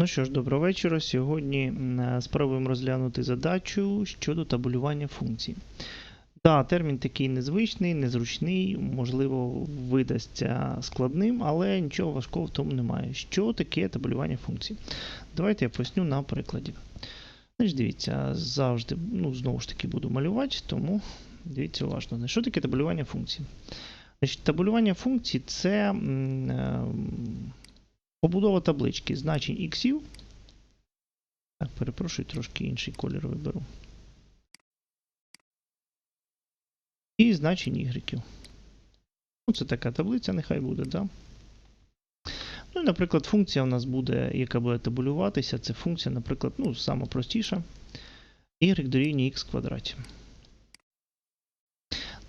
Ну що ж, доброго вечора. Сьогодні спробуємо розглянути задачу щодо табулювання функцій. Так, термін такий незвичний, незручний, можливо, видасться складним, але нічого важкого в тому немає. Що таке табулювання функцій? Давайте я поясню на прикладі. Значить, дивіться, завжди, ну, знову ж таки, буду малювати, тому дивіться уважно. Що таке табулювання функцій? Значить, табулювання функцій це м, е, Побудова таблички значень іксів. Так, перепрошую, трошки інший колір виберу. І значень ігреків. Ну, це така таблиця, нехай буде, так? Да? Ну і, наприклад, функція у нас буде, яка буде табулюватися, це функція, наприклад, ну, сама y дорівнює x квадраті.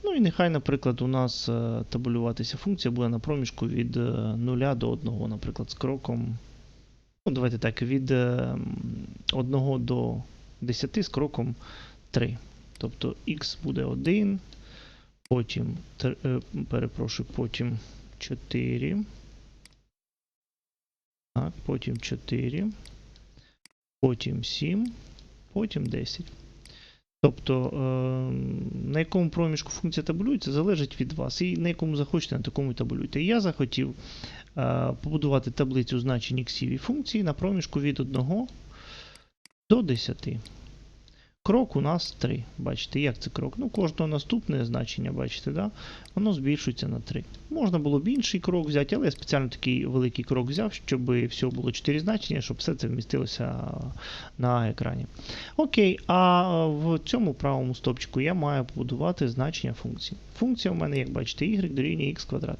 Ну і нехай, наприклад, у нас е, табулюватися функція буде на проміжку від 0 до 1, наприклад, з кроком. Ну, давайте так, від 1 до 10 з кроком 3. Тобто x буде 1, потім, е, перепрошую, потім 4. Так, потім 4, потім 7, потім 10. Тобто, е, на якому проміжку функція табулюється, залежить від вас. І на якому захочете, на такому і табулюйте. Я захотів е, побудувати таблицю значень іксів і функції на проміжку від 1 до 10. Крок у нас 3. Бачите, як це крок? Ну, кожного наступне значення, бачите, да? воно збільшується на 3. Можна було б інший крок взяти, але я спеціально такий великий крок взяв, щоб всього було 4 значення, щоб все це вмістилося на екрані. Окей, а в цьому правому стопчику я маю побудувати значення функції. Функція у мене, як бачите, y дорівнює x квадрат.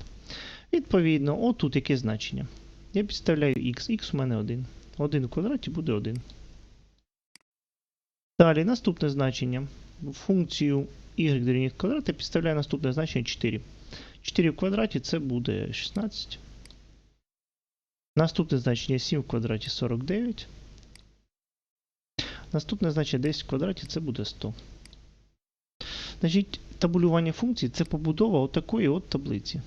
Відповідно, отут яке значення. Я підставляю x, x у мене 1. 1 в квадраті буде 1. Далі наступне значення. Функцію y дорівнює квадрат я наступне значення 4. 4 в квадраті це буде 16. Наступне значення 7 в квадраті 49. Наступне значення 10 в квадраті це буде 100. Значить, табулювання функцій це побудова отакої от таблиці.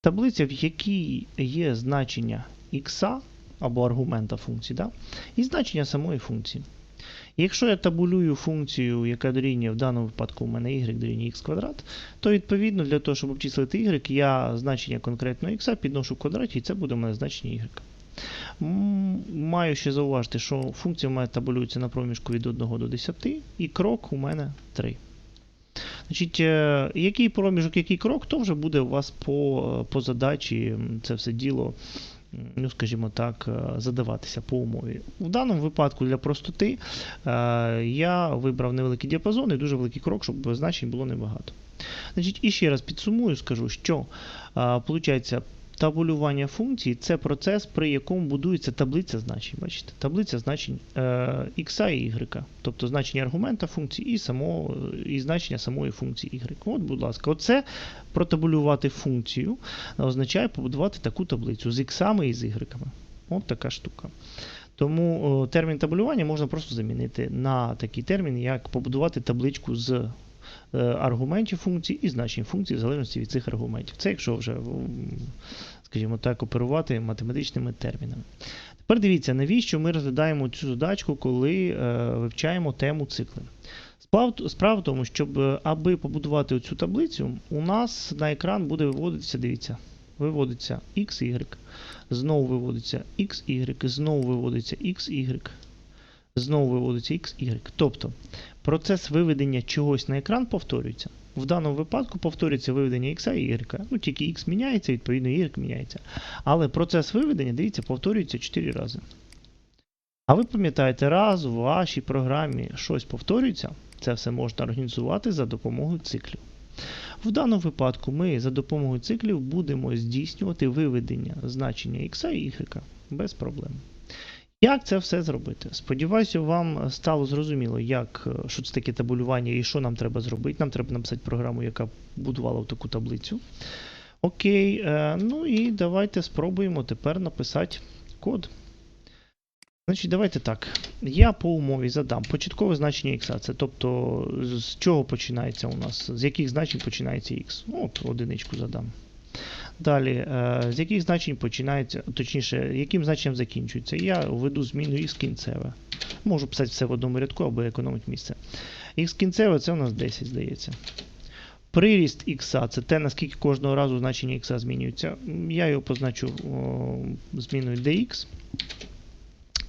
Таблиця, в якій є значення х або аргумента функції, да? і значення самої функції. Якщо я табулюю функцію, яка дорівнює в даному випадку у мене y дорівнює x квадрат, то відповідно для того, щоб обчислити y, я значення конкретного x підношу в квадраті, і це буде у мене значення y. Маю ще зауважити, що функція у мене табулюється на проміжку від 1 до 10, і крок у мене 3. Значить, е, який проміжок, який крок, то вже буде у вас по, по задачі це все діло, ну, скажімо так, е, задаватися по умові. В даному випадку для простоти е, я вибрав невеликий діапазон і дуже великий крок, щоб значень було небагато. Значить, і ще раз підсумую, скажу, що виходить, табулювання функцій це процес, при якому будується таблиця значень. Бачите? Таблиця значень е, x і y, тобто значення аргумента функції і, само, і значення самої функції y. От, будь ласка, оце протабулювати функцію означає побудувати таку таблицю з x і з y. От така штука. Тому о, термін табулювання можна просто замінити на такий термін, як побудувати табличку з е, аргументів функцій і значень функцій в залежності від цих аргументів. Це якщо вже, скажімо так, оперувати математичними термінами. Тепер дивіться, навіщо ми розглядаємо цю задачку, коли е, вивчаємо тему цикли. Справа в тому, щоб е, аби побудувати цю таблицю, у нас на екран буде виводитися, дивіться, виводиться x, y, знову виводиться x, y, знову виводиться x, y, знову виводиться x, y. Тобто процес виведення чогось на екран повторюється. В даному випадку повторюється виведення x і y. Ну, тільки x міняється, відповідно, y міняється. Але процес виведення, дивіться, повторюється 4 рази. А ви пам'ятаєте, раз у вашій програмі щось повторюється, це все можна організувати за допомогою циклів. В даному випадку ми за допомогою циклів будемо здійснювати виведення значення x і y без проблем. Як це все зробити? Сподіваюся, вам стало зрозуміло, як, е, що це таке табулювання і що нам треба зробити. Нам треба написати програму, яка будувала таку таблицю. Окей, е, ну і давайте спробуємо тепер написати код. Значить, давайте так. Я по умові задам початкове значення x. Це тобто, з чого починається у нас, з яких значень починається x. Ну, от одиничку задам. Далі, е, з яких значень починається, точніше, яким значенням закінчується. Я введу зміну х кінцеве. Можу писати все в одному рядку, або економить місце. Х кінцеве це у нас 10, здається. Приріст х це те, наскільки кожного разу значення х змінюється. Я його позначу о, зміною dx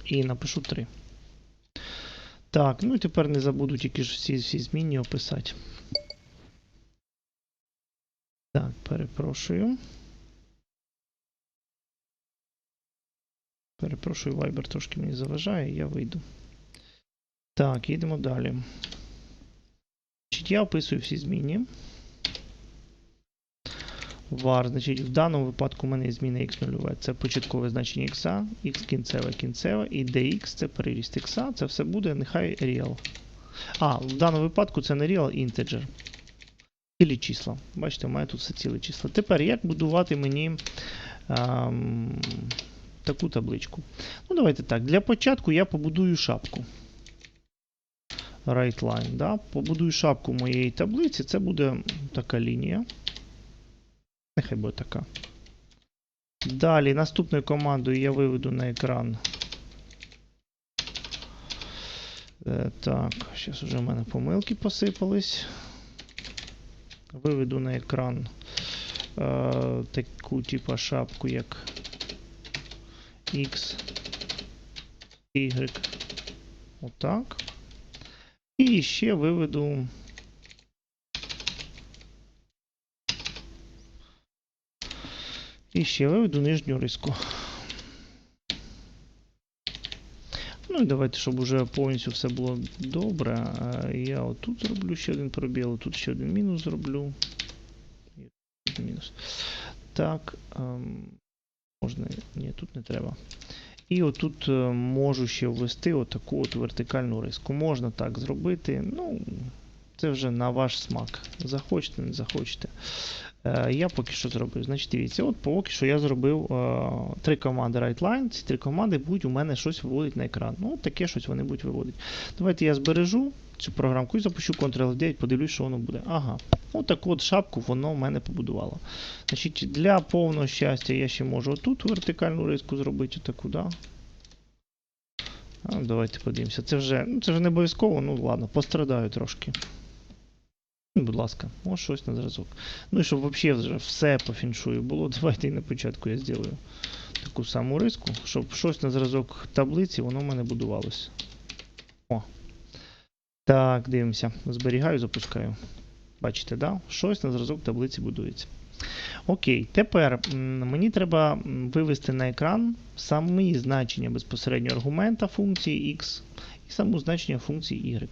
і напишу 3. Так, ну і тепер не забуду тільки ж всі, всі змінні описати. Так, перепрошую. Перепрошую, Viber трошки мені заважає, я вийду. Так, їдемо далі. Значить, я описую всі зміни. var, значить, в даному випадку у мене є зміна x0, це початкове значення x, x кінцеве кінцеве, і dx це переріст x, це все буде нехай real. А, в даному випадку це не real, integer. Цілі числа. Бачите, у мене тут все цілі числа. Тепер як будувати мені ем, таку табличку? Ну, давайте так. Для початку я побудую шапку. Right line. Да? Побудую шапку моєї таблиці. Це буде така лінія. Нехай буде така. Далі наступною командою я виведу на екран. Е, так, зараз вже в мене помилки посипались. Виведу на екран е, таку типу шапку, як X, Y. Отак. І ще виведу. І ще виведу нижню риску. Ну і давайте, щоб уже повністю все було добре. е, Я отут зроблю ще один пробіл, тут ще один мінус зроблю. Мінус. Так. Можна. Ні, тут не треба. І отут е, можу ще ввести отаку от вертикальну риску. Можна так зробити. Ну, це вже на ваш смак. Захочете, не захочете. Е, Я поки що зробив. Значить, дивіться, от поки що я зробив е, три команди WriteLine. Ці три команди будуть у мене щось виводити на екран. Ну, таке щось вони будуть виводити. Давайте я збережу цю програмку і запущу Ctrl-F9, подивлюсь, що воно буде. Ага. От таку от шапку воно в мене побудувало. Значить, Для повного щастя я ще можу отут вертикальну риску зробити, отаку, да? А, давайте подивимося. Це вже, ну, це вже не обов'язково, ну ладно, пострадаю трошки. Ну, Будь ласка, ось щось на зразок. Ну і щоб взагалі все по фіншую було, давайте і на початку я зроблю таку саму риску, щоб щось на зразок таблиці, воно в мене будувалося. О. Так, дивимося. Зберігаю, запускаю. Бачите, да? Щось на зразок таблиці будується. Окей, тепер мені треба вивести на екран самі значення безпосередньо аргумента функції x і саму значення функції y.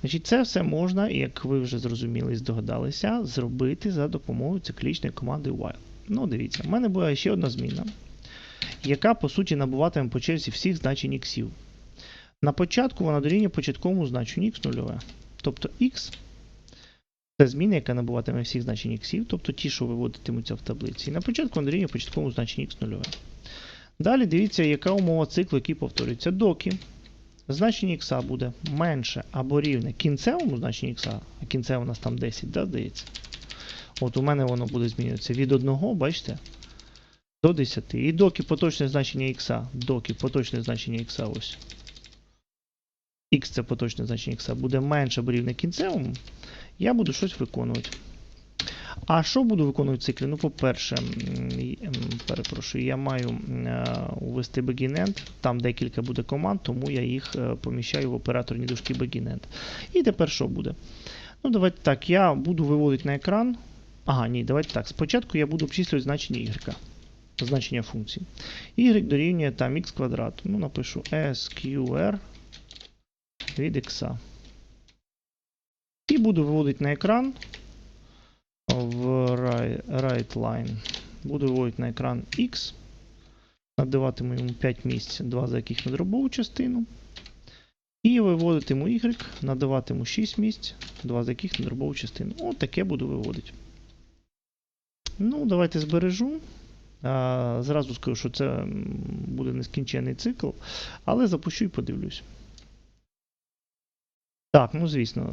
Значить, Це все можна, як ви вже зрозуміли і здогадалися, зробити за допомогою циклічної команди while. Ну, дивіться, в мене була ще одна зміна, яка, по суті, набуватиме по черзі всіх значень x. На початку вона дорівнює початковому значенню x нульове. Тобто x це зміна, яка набуватиме всіх значень x, тобто ті, що виводитимуться в таблиці. І на початку вона дорівнює початковому значенню x нульове. Далі дивіться, яка умова циклу, який повторюється. Доки значення х буде менше або рівне кінцевому значенню х, а кінцеве у нас там 10, да, здається. От у мене воно буде змінюватися від 1, бачите, до 10. І доки поточне значення х, доки поточне значення х ось. Х це поточне значення х буде менше або рівне кінцевому, я буду щось виконувати. А що буду виконувати в циклі? Ну, по-перше, перепрошую, я маю м, е, ввести BeginEnd, там декілька буде команд, тому я їх е, поміщаю в операторні дужки BeginEnd. І тепер що буде? Ну, давайте так, я буду виводити на екран. Ага, ні, давайте так. Спочатку я буду обчислювати значення y. Значення функції. y дорівнює там x квадрат. Ну, напишу SQR від x. І буду виводити на екран в right, line. Буду виводити на екран X. Надаватиму йому 5 місць, 2 з яких на дробову частину. І виводитиму Y, надаватиму 6 місць, 2 з яких на дробову частину. От таке буду виводити. Ну, давайте збережу. А, Зразу скажу, що це буде нескінчений цикл, але запущу і подивлюсь. Так, ну звісно,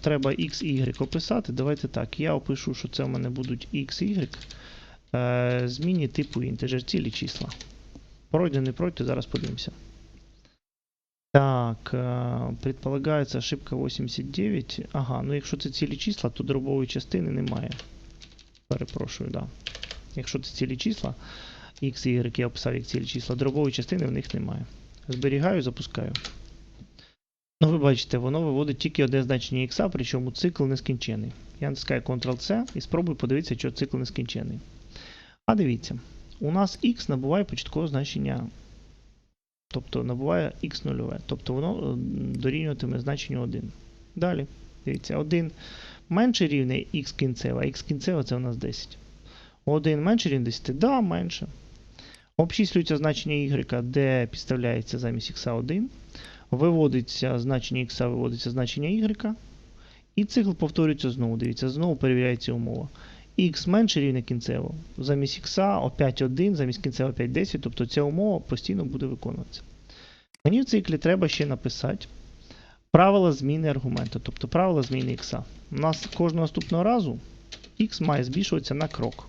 треба X Y описати. Давайте так. Я опишу, що це в мене будуть X, Y. Е, зміні типу інтеджер, цілі числа. Пройде, не пройде, зараз подивимося. Так, е, предполагається ошибка 89. Ага, ну якщо це цілі числа, то дробової частини немає. Перепрошую, да. Якщо це цілі числа, x y я описав як цілі числа, дробової частини в них немає. Зберігаю, запускаю. Ну, ви бачите, воно виводить тільки одне значення x, причому цикл нескінчений. Я натискаю Ctrl-C і спробую подивитися, що цикл нескінчений. А дивіться, у нас x набуває початкове значення, тобто набуває x нульове, тобто воно е, дорівнюватиме значенню 1. Далі, дивіться, 1 менше рівне x кінцева, а x кінцева це у нас 10. 1 менше рівне 10, да, менше. Обчислюється значення y, де підставляється замість x 1. Виводиться значення x, виводиться значення y. І цикл повторюється знову. Дивіться, знову перевіряється умова. x менше рівне кінцево. Замість x опять 1, замість кінцева опять 10, тобто ця умова постійно буде виконуватися. Мені в циклі треба ще написати правила зміни аргументу, тобто правила зміни x. У нас кожного наступного разу x має збільшуватися на крок.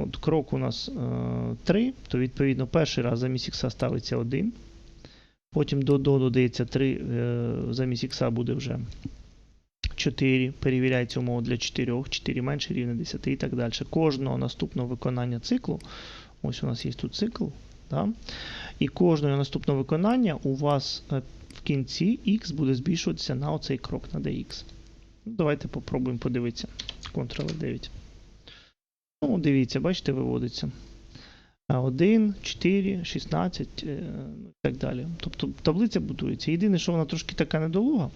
От крок у нас е, 3, то відповідно перший раз замість x ставиться 1. Потім до, до додається 3, е, замість x буде вже 4. Перевіряється умова для 4, 4 менше рівне 10 і так далі. Кожного наступного виконання циклу, ось у нас є тут цикл, да? і кожного наступного виконання у вас е, в кінці x буде збільшуватися на оцей крок на dx. Ну, Давайте попробуємо подивитися. Ctrl-9. Ну, дивіться, бачите, виводиться. 1, 4, 16 е, ну, і так далі. Тобто таблиця будується. Єдине, що вона трошки така недолуга.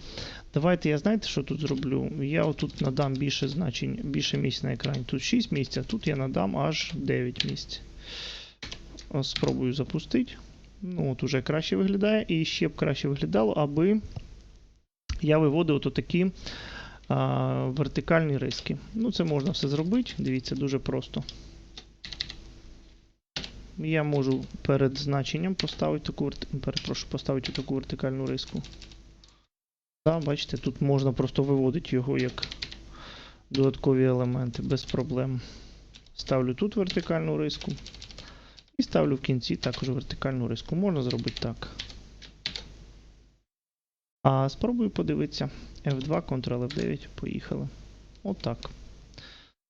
Давайте я знаєте, що тут зроблю? Я отут надам більше значень, більше місць на екрані. Тут 6 місць, а тут я надам аж 9 місць. Спробую запустити. Ну, от уже краще виглядає. І ще б краще виглядало, аби я виводив от такі а, вертикальні риски. Ну, це можна все зробити. Дивіться, дуже просто. Я можу перед значенням поставити таку, перепрошую, поставити таку вертикальну риску. Да, бачите, тут можна просто виводити його як додаткові елементи без проблем. Ставлю тут вертикальну риску. І ставлю в кінці також вертикальну риску. Можна зробити так. А спробую подивитися. F2, Ctrl F9, поїхали. Отак.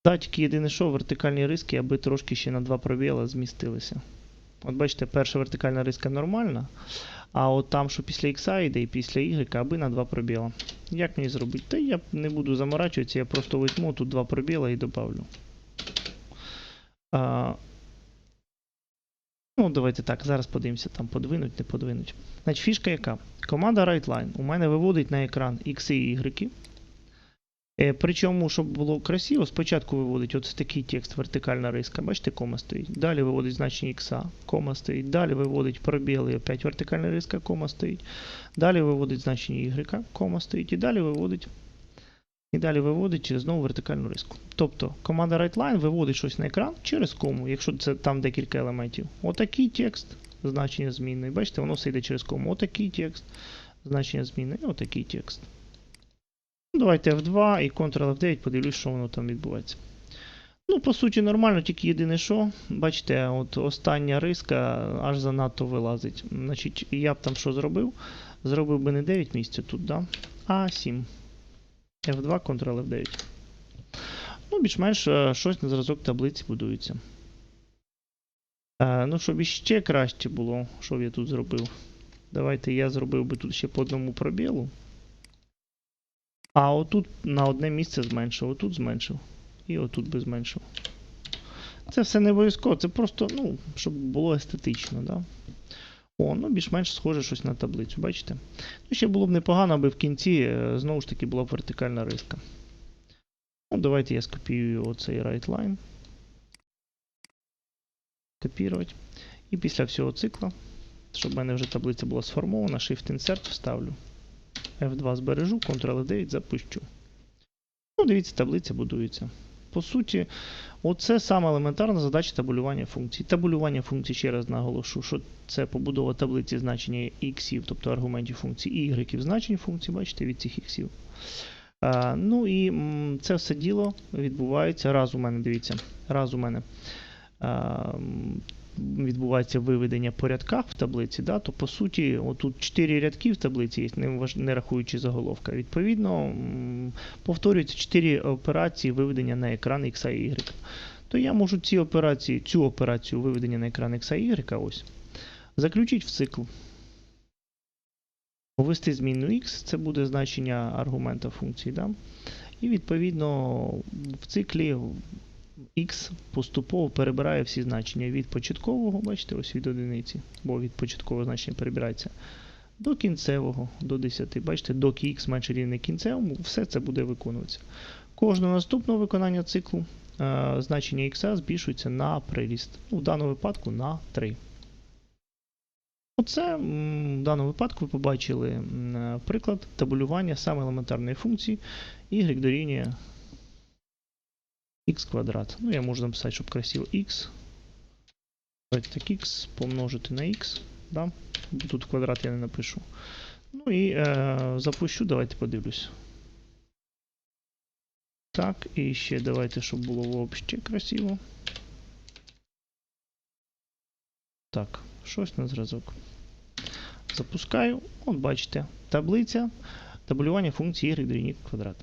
Да, тільки єдине, що вертикальні риски, аби трошки ще на два пробіла змістилися. От бачите, перша вертикальна риска нормальна, а от там, що після X йде і після Y, аби на два пробіла. Як мені зробити? Та я не буду заморачуватися, я просто візьму тут два пробіла і добавлю. А, ну, давайте так, зараз подивимося, там подвинуть, не подвинуть. Значить, фішка яка? Команда WriteLine у мене виводить на екран X і Y. Е, Причому, щоб було красиво, спочатку виводить ось такий текст, вертикальна риска. Бачите, кома стоїть. Далі виводить значення X, кома стоїть. Далі виводить пробіли, опять вертикальна риска, кома стоїть. Далі виводить значення Y, кома стоїть. І далі виводить. І далі виводить знову вертикальну риску. Тобто команда WriteLine виводить щось на екран через кому, якщо це там декілька елементів. Отакий текст, значення змінної. Бачите, воно все йде через кому. Отакий текст, значення змінної, отакий текст. Ну, Давайте F2 і Ctrl F9, подивлюсь, що воно там відбувається. Ну, по суті, нормально, тільки єдине що. Бачите, от остання риска аж занадто вилазить. Значить, я б там що зробив? Зробив би не 9 місць тут, да? а 7. F2, Ctrl F9. Ну, більш-менш е, щось на зразок таблиці будується. Е, ну, щоб іще краще було, що я тут зробив. Давайте я зробив би тут ще по одному пробілу. А отут на одне місце зменшив, отут зменшив. І отут би зменшив. Це все не обов'язково, це просто, ну, щоб було естетично, да? О, ну більш-менш схоже щось на таблицю, бачите? Ну, ще було б непогано, аби в кінці е, знову ж таки була б вертикальна риска. Ну, давайте я скопіюю оцей right line. Копірувати. І після всього цикла, щоб в мене вже таблиця була сформована, Shift Insert вставлю. F2 збережу, Ctrl-9 запущу. Ну, дивіться, таблиця будується. По суті, оце саме елементарна задача табулювання функцій. Табулювання функцій, ще раз наголошу, що це побудова таблиці значення іксів, тобто аргументів і ігреків значень функцій, бачите, від цих іксів. Ну і це все діло відбувається раз у мене, дивіться, раз у мене відбувається виведення по рядках в таблиці, да, то по суті, отут 4 рядки в таблиці є, не, рахуючи заголовка. Відповідно, повторюються 4 операції виведення на екран X і Y. То я можу ці операції, цю операцію виведення на екран X і Y ось, заключити в цикл. Ввести змінну x, це буде значення аргумента функції. Да? І відповідно в циклі x поступово перебирає всі значення від початкового, бачите, ось від одиниці, бо від початкового значення перебирається, до кінцевого, до 10. Бачите, доки x менше рівне кінцевому, все це буде виконуватися. Кожного наступного виконання циклу е, значення x збільшується на приріст. Ну, в даному випадку на 3. Оце в даному випадку ви побачили приклад табулювання саме елементарної функції y дорівнює x квадрат. Ну, я можу написати, щоб красиво x. Давайте так x помножити на x. Да? Тут квадрат я не напишу. Ну і е, запущу, давайте подивлюсь. Так, і ще давайте, щоб було взагалі красиво. Так, щось на зразок. Запускаю. От бачите, таблиця табулювання функції y дорівнює квадрат.